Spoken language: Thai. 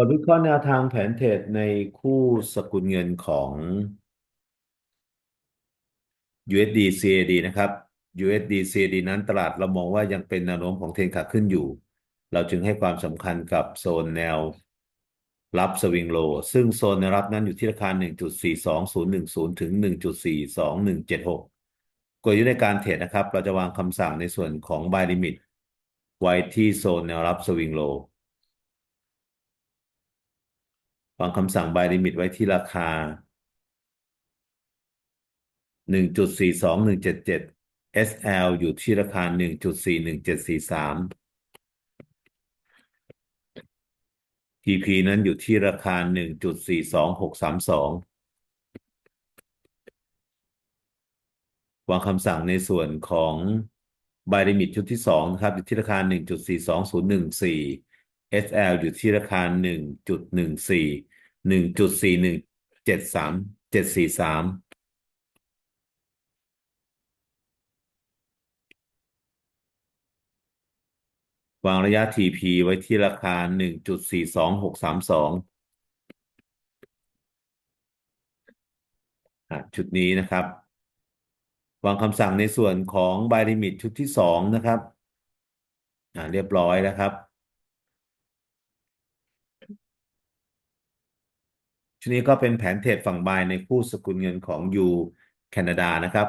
บทวิเคราะห์แนวทางแผนเทรดในคู่สกุลเงินของ USD CAD นะครับ USD CAD นั้นตลาดเรามองว่ายังเป็นแนวโน้มของเทรนขาขึ้นอยู่ เราจึงให้ความสำคัญกับโซนแนวรับสวิงโล ซึ่งโซนแนวรับนั้นอยู่ที่ราคา 1.42010 ถึง 1.42176 กลยุทธ์ในการเทรดนะครับ เราจะวางคำสั่งในส่วนของ buy limit ไว้ที่โซนแนวรับสวิงโล วางคำสั่ง buy limit ไว้ที่ราคา 1.42177 SL อยู่ที่ราคา 1.41743 TP นั้นอยู่ที่ราคา 1.42632 วางคำสั่งในส่วนของ buy limit ชุดที่ 2 นะครับ อยู่ที่ราคา 1.42014 SL อยู่ที่ราคาหนึ่งจุดหนึ่งสี่หนึ่งจุดสี่หนึ่งเจ็ดสามเจ็ดสี่สามวางระยะ TP ไว้ที่ราคาหนึ่งจุดสี่สองหกสามสองชุดนี้นะครับ วางคำสั่งในส่วนของ buy limit ชุดที่สองนะครับ เรียบร้อยแล้วครับ ชุดนี้ก็เป็นแผนเทรดฝั่งบายในคู่สกุลเงินของยูแคนาดานะครับ